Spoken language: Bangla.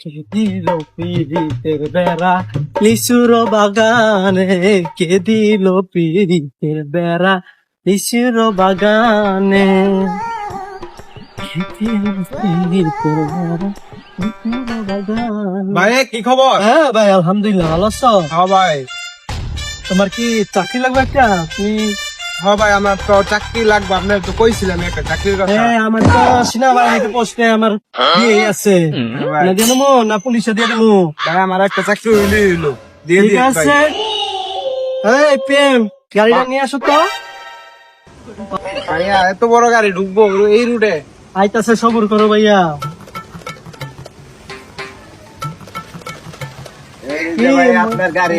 কে দিল পিরিতের বেড়া? লিচুর বাগানে কে দিল পিরিতের বেড়া? বাগানে লিচুর বাগানে ভাই কি খবর? হ্যাঁ ভাই আলহামদুলিল্লাহ ভালো আছো? হ্যাঁ ভাই। তোমার কি চাকরি লাগবে একটা? তুমি হ্যাঁ ভাই আমার তো চাকরি লাগবে আপনার তো কইছিলাম একটা চাকরির কথা। হ্যাঁ আমার তো সেনাবাহিনীতে পোস্টে আমার বিয়ে আছে। না দিয়ে দেবো না পুলিশে দিয়ে দেবো। ভাই আমার একটা চাকরি হইলে হইল। দিয়ে দিয়ে আছে। এই প্রেম গাড়িটা নিয়ে আসো তো। ভাইয়া এত বড় গাড়ি ঢুকবো এই রুটে। আইতাছে সবর করো ভাইয়া। আপনার গাড়ি।